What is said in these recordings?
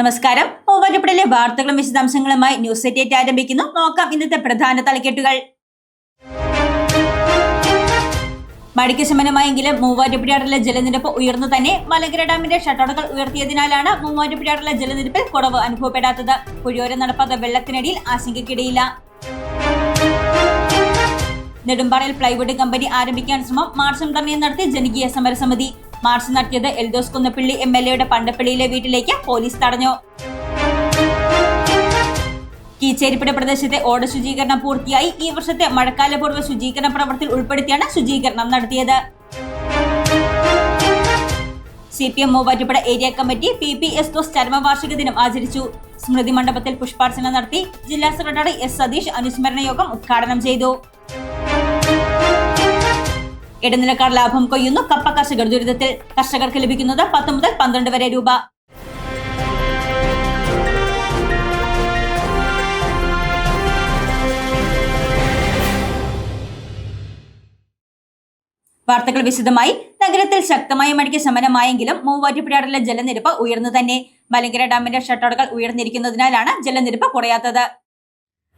നമസ്കാരം. മൂവാറ്റുപുഴയിലെ വാർത്തകളും വിശദാംശങ്ങളുമായി ന്യൂസ് എറ്റേറ്റ് ആരംഭിക്കുന്നു. നോക്കാം ഇന്നത്തെ പ്രധാന തലക്കെട്ടുകൾ. മഴയ്ക്ക് ശമനമായെങ്കിലും മൂവാറ്റുപുഴയാറിലെ ജലനിരപ്പ് ഉയർന്നു തന്നെ. മലങ്കര ഡാമിന്റെ ഷട്ടറുകൾ ഉയർത്തിയതിനാലാണ് മൂവാറ്റുപുഴയാറിലെ ജലനിരപ്പിൽ കുറവ് അനുഭവപ്പെടാത്തത്. പുഴയോരം നടപ്പാത വെള്ളത്തിനടിയിൽ ആശങ്കയ്ക്കിടയില്ല. നെടുമ്പാറയിൽ പ്ലൈവുഡ് കമ്പനി ആരംഭിക്കാൻ ശ്രമം. മാർച്ചും ധർണയും നടത്തി ജനകീയ സമരസമിതി. മാർച്ച് നടത്തിയത് എൽദോസ് കുന്നപ്പള്ളി എം എൽ എയുടെ പണ്ടപ്പള്ളിയിലെ വീട്ടിലേക്ക് പോലീസ് തടഞ്ഞു. കീച്ചേരിപ്പുഴ പ്രദേശത്തെ ഓട ശുചീകരണം പൂർത്തിയായി. ഈ വർഷത്തെ മഴക്കാലപൂർവ ശുചീകരണ പ്രവർത്തി ഉൾപ്പെടുത്തിയാണ് ശുചീകരണം നടത്തിയത്. C P M Muvattupuzha area committee P P S those ചരമവാർഷിക ദിനം ആചരിച്ചു. സ്മൃതി മണ്ഡപത്തിൽ പുഷ്പാർച്ചന നടത്തി ജില്ലാ സെക്രട്ടറി എസ് സതീഷ് അനുസ്മരണ യോഗം ഉദ്ഘാടനം ചെയ്തു. ഇടനിലക്കാർ ലാഭം കൊയ്യുന്നു. കപ്പ കർഷകർ ദുരിതത്തിൽ കർഷകർക്ക് ലഭിക്കുന്നത് പത്ത് മുതൽ പന്ത്രണ്ട് വരെ രൂപ. വാർത്തകൾ വിശദമായി. നഗരത്തിൽ ശക്തമായ മഴയ്ക്ക് ശമനമായെങ്കിലും മൂവാറ്റുപുഴയാറിലെ ജലനിരപ്പ് ഉയർന്നു തന്നെ. മലങ്കര ഡാമിന്റെ ഷട്ടറുകൾ ഉയർന്നിരിക്കുന്നതിനാലാണ് ജലനിരപ്പ് കുറയാത്തത്.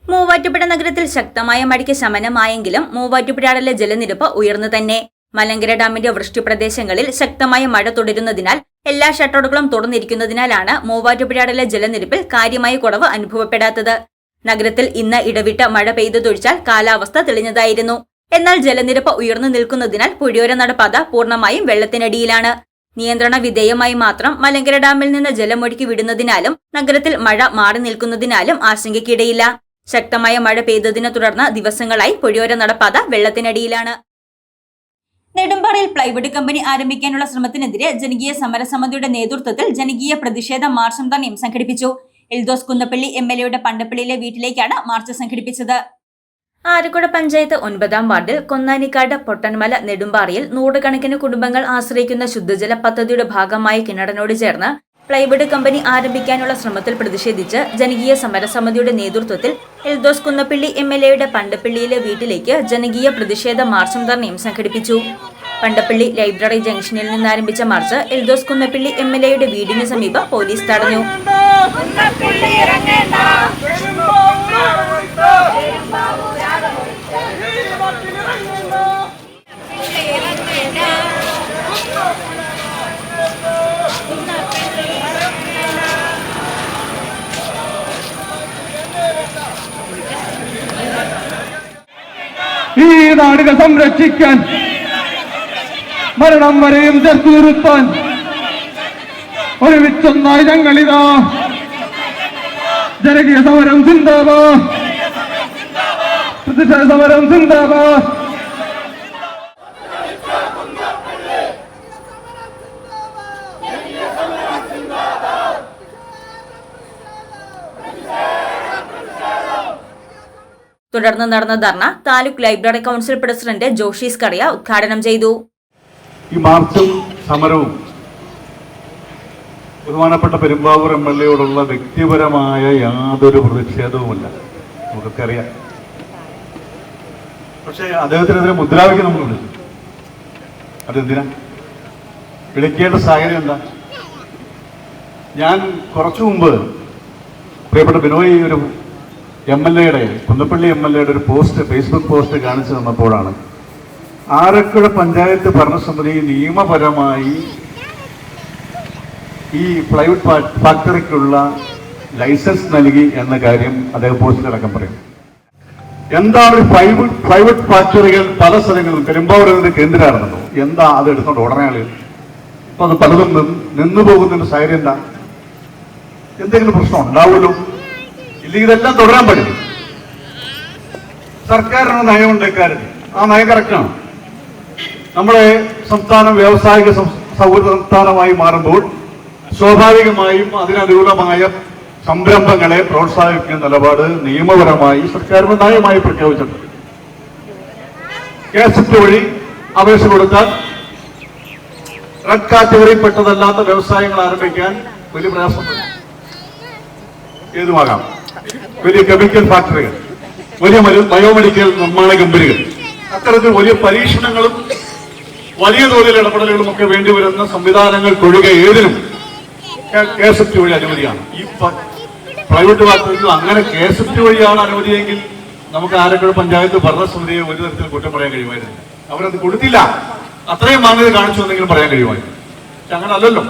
മൂവാറ്റുപുഴ നഗരത്തിൽ ശക്തമായ മഴയ്ക്ക് ശമനമായെങ്കിലും മൂവാറ്റുപുഴയാറിലെ ജലനിരപ്പ് ഉയർന്നു തന്നെ. മലങ്കര ഡാമിന്റെ വൃഷ്ടി പ്രദേശങ്ങളിൽ ശക്തമായ മഴ തുടരുന്നതിനാൽ എല്ലാ ഷട്ടറുകളും തുറന്നിരിക്കുന്നതിനാലാണ് മൂവാറ്റുപുഴയാറിലെ ജലനിരപ്പിൽ കാര്യമായ കുറവ് അനുഭവപ്പെടാത്തത്. നഗരത്തിൽ ഇന്ന് ഇടവിട്ട മഴ പെയ്തതൊഴിച്ചാൽ കാലാവസ്ഥ തെളിഞ്ഞതായിരുന്നു. എന്നാൽ ജലനിരപ്പ് ഉയർന്നു നിൽക്കുന്നതിനാൽ പുഴയോര നടപ്പാത പൂർണമായും വെള്ളത്തിനടിയിലാണ്. നിയന്ത്രണ വിധേയമായി മാത്രം മലങ്കര ഡാമിൽ നിന്ന് ജലമൊഴുക്കി വിടുന്നതിനാലും നഗരത്തിൽ മഴ മാറി നിൽക്കുന്നതിനാലും ആശങ്കയ്ക്കിടയില്ല. ശക്തമായ മഴ പെയ്തതിനെ തുടർന്ന് ദിവസങ്ങളായി പുഴയോര നടപ്പാത വെള്ളത്തിനടിയിലാണ്. നെടുമ്പാറയിൽ പ്ലൈവുഡ് കമ്പനി ആരംഭിക്കാനുള്ള ശ്രമത്തിനെതിരെ ജനകീയ സമരസമിതിയുടെ നേതൃത്വത്തിൽ ജനകീയ പ്രതിഷേധ മാർച്ചും തന്നെയും സംഘടിപ്പിച്ചു. എൽദോസ് കുന്നപ്പള്ളി എം എൽ എയുടെ പണ്ടപ്പള്ളിയിലെ വീട്ടിലേക്കാണ് മാർച്ച് സംഘടിപ്പിച്ചത്. ആരക്കുട പഞ്ചായത്ത് ഒൻപതാം വാർഡിൽ കൊന്നാനിക്കാട് പൊട്ടൻമല നെടുമ്പാറയിൽ നൂറുകണക്കിന് കുടുംബങ്ങൾ ആശ്രയിക്കുന്ന ശുദ്ധജല പദ്ധതിയുടെ ഭാഗമായ കിണറിനോട് ചേർന്ന് പ്ലൈവുഡ് കമ്പനി ആരംഭിക്കാനുള്ള ശ്രമത്തിൽ പ്രതിഷേധിച്ച് ജനകീയ സമരസമിതിയുടെ നേതൃത്വത്തിൽ എൽദോസ് കുന്നപ്പള്ളി എം എൽ എയുടെ പണ്ടപ്പള്ളിയിലെ വീട്ടിലേക്ക് ജനകീയ പ്രതിഷേധ മാർച്ചും ധർണയും സംഘടിപ്പിച്ചു. പണ്ടപ്പള്ളി ലൈബ്രറി ജംഗ്ഷനിൽ നിന്ന് ആരംഭിച്ച march Eldhose Kunnappilly M L എയുടെ വീടിന് സമീപം പോലീസ് തടഞ്ഞു. നാടിനെ സംരക്ഷിക്കാൻ മരണം വരെയും ചേർത്ത് നിർത്താൻ. ഒരുമിച്ചൊന്നായി ഞങ്ങളിതാ. ജനകീയ സമരം സിന്ദാബാ പ്രതിഷേധ സമരം സിന്ദാബാ തുടർന്ന് നടന്ന ധർണ taluk library council president Joshi's കറിയ ഉദ്ഘാടനം ചെയ്തു. ഈ മാർച്ചും സമരവും ബഹുമാനപ്പെട്ട പെരുമ്പാവൂർ എം എൽ എയോടുള്ള വ്യക്തിപരമായ യാതൊരു പ്രതിഷേധവുമില്ല. നമുക്കൊക്കെ അറിയാം പക്ഷേ അദ്ദേഹത്തിനെതിരെ മുദ്രാവാക്യം നമ്മൾ വിളിച്ചു അതെന്തിനാ? വിളിക്കേണ്ട സാഹചര്യം എന്താ? ഞാൻ കുറച്ചു മുമ്പ് പ്രിയപ്പെട്ട ബിനോയ് ഒരു എം എൽ എയുടെ കുന്നപ്പള്ളി എം എൽ എയുടെ ഒരു പോസ്റ്റ് ഫേസ്ബുക്ക് പോസ്റ്റ് കാണിച്ചു തന്നപ്പോഴാണ്. ആരക്കുഴ പഞ്ചായത്ത് ഭരണസമിതി നിയമപരമായി ഈ പ്ലൈവുഡ് ഫാക്ടറിക്കുള്ള ലൈസൻസ് നൽകി എന്ന കാര്യം അദ്ദേഹം പോസ്റ്റിലടക്കം പറയും. എന്താണ് പ്ലൈവുഡ് പ്ലൈവുഡ് ഫാക്ടറികൾ പല സ്ഥലങ്ങളിലും പെരുമ്പാവൂർ കേന്ദ്രമാണെന്നോ? എന്താ അത് എടുത്തോണ്ട് ഉടനെ ആളുകൾ അപ്പൊ അത് പലതും നിന്നു പോകുന്നതിന്റെ സാഹചര്യം എന്താ? എന്തെങ്കിലും പ്രശ്നം ഉണ്ടാവുമല്ലോ ഇല്ലെങ്കിൽ ഇതെല്ലാം തുടരാൻ പറ്റും. സർക്കാരിന് നയമുണ്ട് ഇക്കാര്യത്തിൽ. ആ നയം കറക്റ്റാണ് നമ്മുടെ സംസ്ഥാനം വ്യാവസായിക സൗഹൃദ സംസ്ഥാനമായി മാറുമ്പോൾ സ്വാഭാവികമായും അതിനനുകൂലമായ സംരംഭങ്ങളെ പ്രോത്സാഹിപ്പിക്കുന്ന നിലപാട് നിയമപരമായി സർക്കാരിന് നയമായി പ്രഖ്യാപിച്ചിട്ടുണ്ട്. കേസറ്റ് വഴി അപേക്ഷ കൊടുത്താൽ റെഡ് കാറ്റഗറിയിൽപ്പെട്ടതല്ലാത്ത വ്യവസായങ്ങൾ ആരംഭിക്കാൻ വലിയ പ്രയാസമുണ്ട്. ഏതുമാകാം? വലിയ കെമിക്കൽ ഫാക്ടറികൾ വലിയ ബയോമെഡിക്കൽ നിർമ്മാണ കമ്പനികൾ. അത്തരത്തിൽ വലിയ പരീക്ഷണങ്ങളും വലിയ തോതിൽ ഇടപെടലുകളും ഒക്കെ വേണ്ടിവരുന്ന സംവിധാനങ്ങൾ സംവിധാനങ്ങൾക്കൊഴികെ ഏതിനും കെ എസ് എഫ് ടി വഴി അനുമതിയാണ്. ഈ പ്രൈവറ്റ് ഫാക്ടറികൾ അങ്ങനെ കെ എസ് എഫ് ടി വഴിയാണ് അനുമതിയെങ്കിൽ നമുക്ക് ആലക്കുഴ പഞ്ചായത്ത് ഭരണസമിതിയെ ഒരു തരത്തിൽ കുറ്റം പറയാൻ കഴിയുമായിരുന്നില്ല. അവരത് കൊടുത്തില്ല. അത്രയും മാന്യത കാണിച്ചു എന്നെങ്കിലും പറയാൻ കഴിയുമായിരുന്നു. പക്ഷെ അങ്ങനെ അല്ലല്ലോ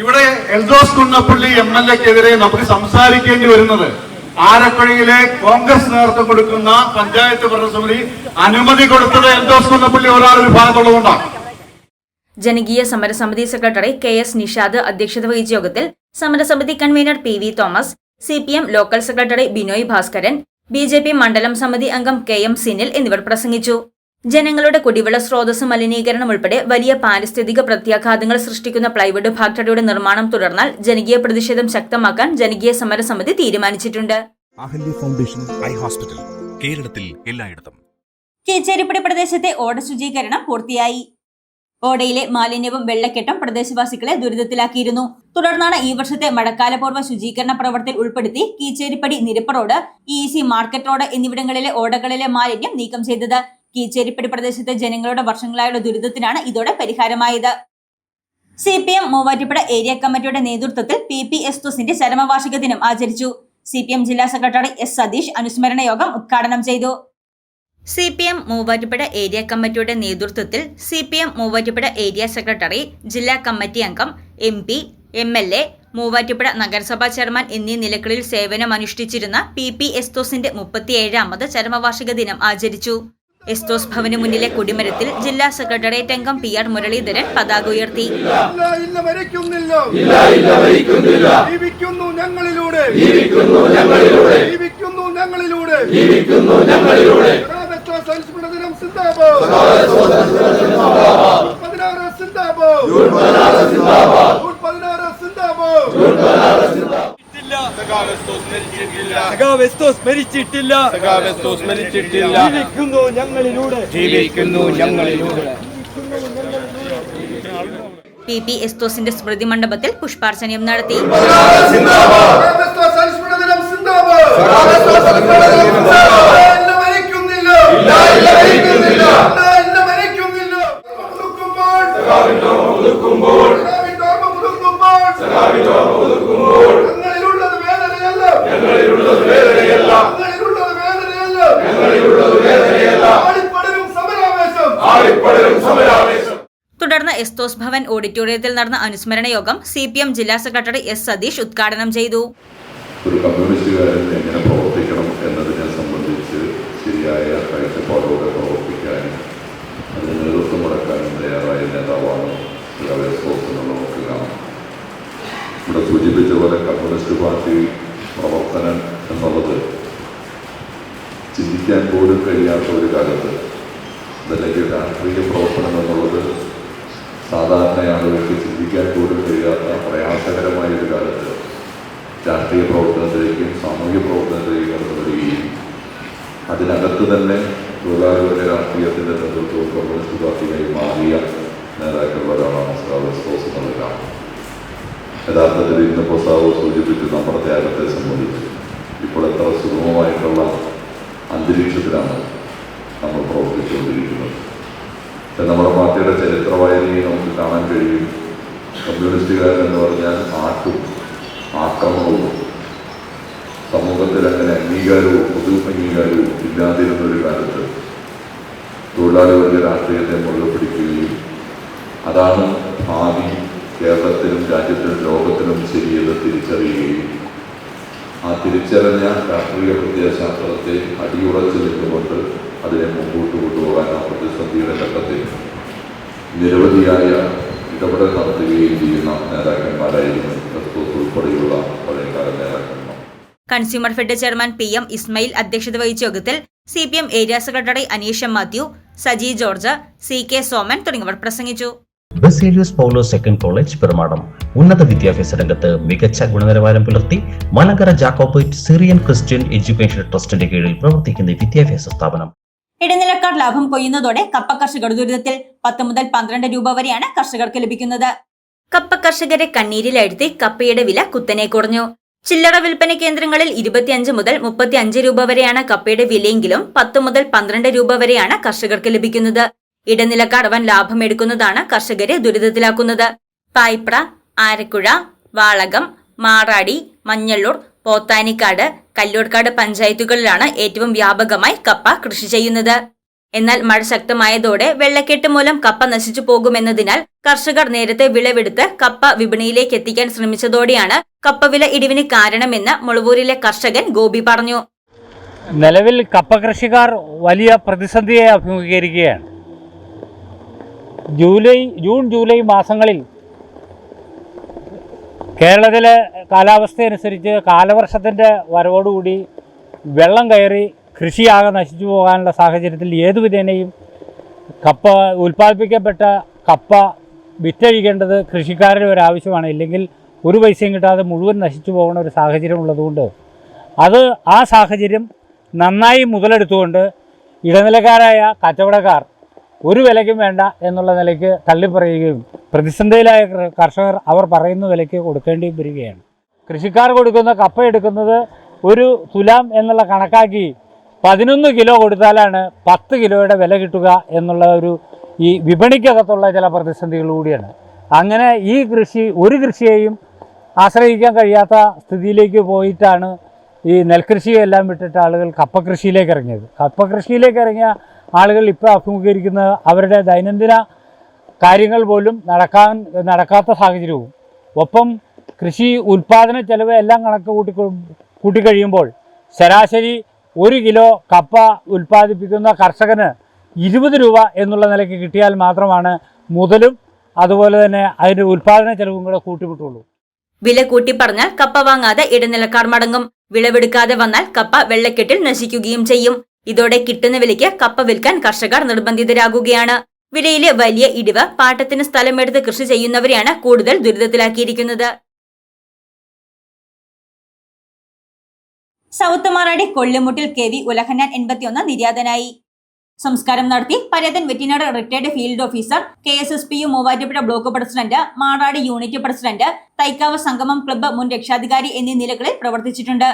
ഇവിടെ എൽദോസ് കുന്നപ്പള്ളി എം എൽ എക്കെതിരെ നമുക്ക് സംസാരിക്കേണ്ടി വരുന്നത്. ആലപ്പുഴയിലെ കോൺഗ്രസ് നേതൃത്വം കൊടുക്കുന്ന പഞ്ചായത്ത് ഭരണസമിതി അനുമതി കൊടുത്തത് എൽദോസ് കുന്നപ്പള്ളി ഒരാൾ ഭാഗത്തുള്ളതുകൊണ്ടാണ് ജനകീയ സമരസമിതി സെക്രട്ടറി കെ എസ് നിഷാദ് അധ്യക്ഷത വഹിച്ച യോഗത്തിൽ സമരസമിതി convener P V Thomas C P M local secretary Binoy Bhaskaran B J P മണ്ഡലം സമിതി അംഗം കെ എം സിനിൽ എന്നിവർ പ്രസംഗിച്ചു. ജനങ്ങളുടെ കുടിവെള്ള സ്രോതസ് മലിനീകരണം ഉൾപ്പെടെ വലിയ പാരിസ്ഥിതിക പ്രത്യാഘാതങ്ങൾ സൃഷ്ടിക്കുന്ന പ്ലൈവുഡ് ഫാക്ടറിയുടെ നിർമ്മാണം തുടർന്നാൽ ജനകീയ പ്രതിഷേധം ശക്തമാക്കാൻ ജനകീയ സമരസമിതി തീരുമാനിച്ചിട്ടുണ്ട്. അഹല്യ ഫൗണ്ടേഷൻ ഐ ഹോസ്പിറ്റൽ കേരളത്തിൽ എല്ലായിടത്തും. കീച്ചേരിപ്പടി പ്രദേശത്തെ ഓട ശുചീകരണം പൂർത്തിയായി. ഓടയിലെ മാലിന്യവും വെള്ളക്കെട്ടും പ്രദേശവാസികളെ ദുരിതത്തിലാക്കിയിരുന്നു. തുടർന്നാണ് ഈ വർഷത്തെ മഴക്കാലപൂർവ ശുചീകരണ പ്രവർത്തനം ഉൾപ്പെടുത്തി കീച്ചേരിപ്പടി നിരപ്പ് road E C market road എന്നിവിടങ്ങളിലെ ഓടകളിലെ മാലിന്യം നീക്കം ചെയ്തത്. കീച്ചേരിപ്പടി പ്രദേശത്തെ ജനങ്ങളുടെ വർഷങ്ങളായുള്ള ദുരിതത്തിനാണ് ഇതോടെ പരിഹാരമായത്. C P M Muvattupuzha area കമ്മിറ്റിയുടെ നേതൃത്വത്തിൽ പി പി എസ് തുസിന്റെ ചരമവാർഷിക ദിനം ആചരിച്ചു. സി പി എം ജില്ലാ സെക്രട്ടറി എസ് സതീഷ് അനുസ്മരണ യോഗം ഉദ്ഘാടനം ചെയ്തു. C P M Muvattupuzha area കമ്മിറ്റിയുടെ നേതൃത്വത്തിൽ C P M Muvattupuzha area secretary ജില്ലാ കമ്മിറ്റി അംഗം M P M L A Muvattupuzha നഗരസഭാ ചെയർമാൻ എന്നീ നിലകളിൽ സേവനമനുഷ്ഠിച്ചിരുന്ന പി പി എസ്തോസിന്റെ മുപ്പത്തിയേഴാമത് ചരമവാർഷിക ദിനം ആചരിച്ചു. എസ്തോസ് ഭവന് മുന്നിലെ കൊടിമരത്തിൽ ജില്ലാ സെക്രട്ടേറിയറ്റ് അംഗം പി ആർ മുരളീധരൻ പതാക ഉയർത്തി. പതിനാറ് സിന്ദാബാദ്. ജൂൺ പതിനാറ് സിന്ദാബാദ്. സഖാവെസ്തോസ് മരിച്ചിട്ടില്ല. സഖാവെസ്തോസ് മരിച്ചിട്ടില്ല. ജീവിക്കുന്നു ഞങ്ങളിലൂടെ. ജീവിക്കുന്നു ഞങ്ങളിലൂടെ. പി പി എസ്തോസിന്റെ സ്മൃതി മണ്ഡപത്തിൽ പുഷ്പാർച്ചനയും നടത്തി. സംസ്കൃത ദിനം ഭവൻ ഓഡിറ്റോറിയത്തിൽ നടന്ന അനുസ്മരണ യോഗം സി പി എം ജില്ലാ സെക്രട്ടറി എസ് സതീഷ് ഉദ്ഘാടനം ചെയ്തു. ഒരു കമ്മ്യൂണിസ്റ്റുകാരൻ എങ്ങനെ പ്രവർത്തിക്കണം എന്നതിനെ സംബന്ധിച്ച് ശരിയായ കാഴ്ചപ്പാടോടെ പ്രവർത്തിക്കാനും അതിന് നേതൃത്വം മുടക്കാനും തയ്യാറായ നേതാവാണ് നമുക്ക് കാണാം. ഇവിടെ സൂചിപ്പിച്ച പോലെ കമ്മ്യൂണിസ്റ്റ് പാർട്ടി പ്രവർത്തനം എന്നുള്ളത് ചിന്തിക്കാൻ പോലും കഴിയാത്ത ഒരു കാലത്ത് അതല്ലെങ്കിൽ രാഷ്ട്രീയ പ്രവർത്തനം എന്നുള്ളത് സാധാരണ ആളുകൾക്ക് ചിന്തിക്കാൻ പോലും കഴിയാത്ത പ്രയാസകരമായ ഒരു കാലത്ത് രാഷ്ട്രീയ പ്രവർത്തനത്തിലേക്കും സാമൂഹ്യ പ്രവർത്തനത്തിലേക്കും കടന്നു വരികയും അതിനകത്ത് തന്നെ തൊഴിലാളികളുടെ രാഷ്ട്രീയത്തിന്റെ നേതൃത്വവും കമ്മ്യൂണിസ്റ്റ് പാർട്ടിയായി മാറിയ നേതാക്കളിലൊരാളാണ് സ്റ്റാവസ് ബോസ് എന്നുള്ളതാണ് യഥാർത്ഥത്തിൽ ഇന്ന് പ്രസ്താവ് സൂചിപ്പിച്ചു നമ്മുടെ ത്യാഗത്തെ സംബന്ധിച്ച്. ഇപ്പോൾ എത്ര സുഗമമായിട്ടുള്ള അന്തരീക്ഷത്തിലാണ് നമ്മൾ പ്രവർത്തിച്ചുകൊണ്ടിരിക്കുന്നത്. നമ്മുടെ പാർട്ടിയുടെ ചരിത്ര വായനയിൽ നമുക്ക് കാണാൻ കഴിയും. കമ്മ്യൂണിസ്റ്റുകാരെന്ന് പറഞ്ഞാൽ ആട്ടും ആക്രമണവും സമൂഹത്തിൽ അങ്ങനെ അംഗീകാരവും പൊതു അംഗീകാരവും ഇല്ലാതിരുന്ന ഒരു കാലത്ത് തൊഴിലാളികളുടെ രാഷ്ട്രീയത്തെ മുഴുവൻ പിടിക്കുകയും അതാണ് ഭാവി കേരളത്തിലും രാജ്യത്തിലും ലോകത്തിലും ശരിയെന്ന് തിരിച്ചറിയുകയും ആ തിരിച്ചറിഞ്ഞ രാഷ്ട്രീയ പ്രത്യയശാസ്ത്രത്തെ അടിയുറച്ചു നിന്നുകൊണ്ട് അതിനെ മുമ്പോട്ട് കൊണ്ടുപോകാൻ ആ പ്രതിസന്ധിയുടെ ഘട്ടത്തിൽ നിരവധിയായ ഇടപെടൽ നടത്തുകയും ചെയ്യുന്ന നേതാക്കന്മാരായിരുന്നു ക്രിസ്തുസ് ഉൾപ്പെടെയുള്ള പഴയകാല നേതാക്കന്മാർ. Consumer fed chairman P M Ismail അധ്യക്ഷത വഹിച്ച യോഗത്തിൽ C P M area secretary Aneesha Mathew Saji George C K Soman തുടങ്ങിയവർ പ്രസംഗിച്ചു. Baselius Paulose second college Perumadam. ഉന്നത വിദ്യാഭ്യാസ രംഗത്ത് മികച്ച ഗുണനിലവാരം പുലർത്തി Malankara Jacobite Syrian Christian education ട്രസ്റ്റിന്റെ കീഴിൽ പ്രവർത്തിക്കുന്ന വിദ്യാഭ്യാസ സ്ഥാപനം. ഇടനിലക്കാർ ലാഭം കൊയ്യുന്നതോടെ കപ്പ കർഷകർ ദുരിതത്തിൽ പത്ത് മുതൽ പന്ത്രണ്ട് രൂപ വരെയാണ് കർഷകർക്ക് ലഭിക്കുന്നത്. കപ്പ കർഷകരെ കണ്ണീരിലഴുത്തി കപ്പയുടെ വില കുത്തനെ കുറഞ്ഞു. ചില്ലറ വിൽപ്പന കേന്ദ്രങ്ങളിൽ ഇരുപത്തിയഞ്ച് മുതൽ മുപ്പത്തി അഞ്ച് രൂപ വരെയാണ് കപ്പയുടെ വിലയെങ്കിലും പത്ത് മുതൽ പന്ത്രണ്ട് രൂപ വരെയാണ് കർഷകർക്ക് ലഭിക്കുന്നത്. ഇടനിലക്കാർ വൻ ലാഭമെടുക്കുന്നതാണ് കർഷകരെ ദുരിതത്തിലാക്കുന്നത്. പായ്പ്ര ആരക്കുഴ വാളകം മാറാടി മഞ്ഞള്ളൂർ പോത്താനിക്കാട് കല്ലൂർക്കാട് പഞ്ചായത്തുകളിലാണ് ഏറ്റവും വ്യാപകമായി കപ്പ കൃഷി ചെയ്യുന്നത്. എന്നാൽ മഴ ശക്തമായതോടെ വെള്ളക്കെട്ട് മൂലം കപ്പ നശിച്ചു പോകുമെന്നതിനാൽ കർഷകർ നേരത്തെ വിളവെടുത്ത് കപ്പ വിപണിയിലേക്ക് എത്തിക്കാൻ ശ്രമിച്ചതോടെയാണ് കപ്പവില ഇടിവിന് കാരണമെന്ന് മുളവൂരിലെ കർഷകൻ ഗോപി പറഞ്ഞു. നിലവിൽ കപ്പ കൃഷിക്കാർ വലിയ പ്രതിസന്ധിയെ അഭിമുഖീകരിക്കുകയാണ്. ജൂലൈ ജൂൺ ജൂലൈ മാസങ്ങളിൽ കേരളത്തിലെ കാലാവസ്ഥയനുസരിച്ച് കാലവർഷത്തിന്റെ വരവോടുകൂടി വെള്ളം കയറി കൃഷിയാകെ നശിച്ചു പോകാനുള്ള സാഹചര്യത്തിൽ ഏതു വിധേനയും കപ്പ ഉൽപ്പാദിപ്പിക്കപ്പെട്ട കപ്പ വിറ്റഴിക്കേണ്ടത് കൃഷിക്കാരുടെ ഒരു ആവശ്യമാണ്. ഇല്ലെങ്കിൽ ഒരു പൈസയും കിട്ടാതെ മുഴുവൻ നശിച്ചു പോകുന്ന ഒരു സാഹചര്യം ഉള്ളതുകൊണ്ട് അത് ആ സാഹചര്യം നന്നായി മുതലെടുത്തുകൊണ്ട് ഇടനിലക്കാരായ കച്ചവടക്കാർ ഒരു വിലയ്ക്കും വേണ്ട എന്നുള്ള നിലയ്ക്ക് തള്ളിപ്പറയുകയും പ്രതിസന്ധിയിലായ കർ- കർഷകർ അവർ പറയുന്ന വിലയ്ക്ക് കൊടുക്കേണ്ടി വരികയാണ്. കൃഷിക്കാർ കൊടുക്കുന്ന കപ്പ എടുക്കുന്നത് ഒരു തുലാം എന്നുള്ള കണക്കാക്കി പതിനൊന്ന് കിലോ കൊടുത്താലാണ് പത്ത് കിലോയുടെ വില കിട്ടുക എന്നുള്ള ഒരു ഈ വിപണിക്കകത്തുള്ള ചില പ്രതിസന്ധികൾ കൂടിയാണ്. അങ്ങനെ ഈ കൃഷി ഒരു കൃഷിയെയും ആശ്രയിക്കാൻ കഴിയാത്ത സ്ഥിതിയിലേക്ക് പോയിട്ടാണ് ഈ നെൽകൃഷിയെല്ലാം വിട്ടിട്ട് ആളുകൾ കപ്പ കൃഷിയിലേക്ക് ഇറങ്ങിയത്. കപ്പ കൃഷിയിലേക്ക് ഇറങ്ങിയ ആളുകൾ ഇപ്പോൾ അഭിമുഖീകരിക്കുന്ന അവരുടെ ദൈനംദിന കാര്യങ്ങൾ പോലും നടക്കാൻ നടക്കാത്ത സാഹചര്യവും. ഒപ്പം കൃഷി ഉൽപാദന ചെലവ് എല്ലാം കണക്ക് കൂട്ടി കൂട്ടിക്കഴിയുമ്പോൾ ശരാശരി ഒരു കിലോ കപ്പ ഉൽപ്പാദിപ്പിക്കുന്ന കർഷകന് ഇരുപത് രൂപ എന്നുള്ള നിലയ്ക്ക് കിട്ടിയാൽ മാത്രമാണ് മുതലും അതുപോലെ തന്നെ അതിന്റെ ഉൽപാദന ചെലവും കൂടെ കൂട്ടിവിട്ടുള്ളൂ വില കൂട്ടി പറഞ്ഞാൽ കപ്പ വാങ്ങാതെ ഇടനിലക്കാർ മടങ്ങും. വിളവെടുക്കാതെ വന്നാൽ കപ്പ വെള്ളക്കെട്ടിൽ നശിക്കുകയും ചെയ്യും. ഇതോടെ കിട്ടുന്ന വിലയ്ക്ക് കപ്പ വിൽക്കാൻ കർഷകർ നിർബന്ധിതരാകുകയാണ്. വിലയിലെ വലിയ ഇടിവ് പാട്ടത്തിന് സ്ഥലമെടുത്ത് കൃഷി ചെയ്യുന്നവരെയാണ് കൂടുതൽ ദുരിതത്തിലാക്കിയിരിക്കുന്നത്. സൗത്ത് മാറാടി കൊള്ളിമുട്ടിൽ കെ വി ഉലഹന്നാൻ എൺപത്തിയൊന്ന് നിര്യാതനായി. സംസ്കാരം നടത്തി പരേതൻ Vettinad retired field officer K S S P U Muvattupuzha block president Maradi unit president Thaikkavu Sangamam club മുൻ രക്ഷാധികാരി എന്നീ നിലകളിൽ പ്രവർത്തിച്ചിട്ടുണ്ട്.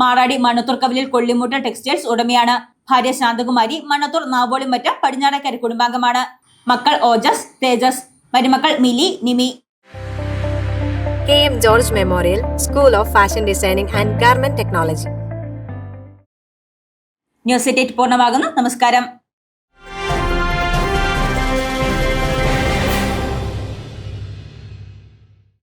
മാറാടി മണ്ണത്തൂർ കൊള്ളിമുട്ട ടെക്സ്റ്റൈൽസ് ഉടമയാണ് ഭാര്യ ശാന്തകുമാരി. മണ്ണത്തൂർ നാവോളിമറ്റ പടിഞ്ഞാറക്കര കുടുംബാംഗമാണ്. മക്കൾ ഓജസ് തേജസ് മരുമക്കൾ Mili Nimi. K M George memorial school of fashion designing and garment technology. News eight പൂർണമാകുന്നു. നമസ്കാരം.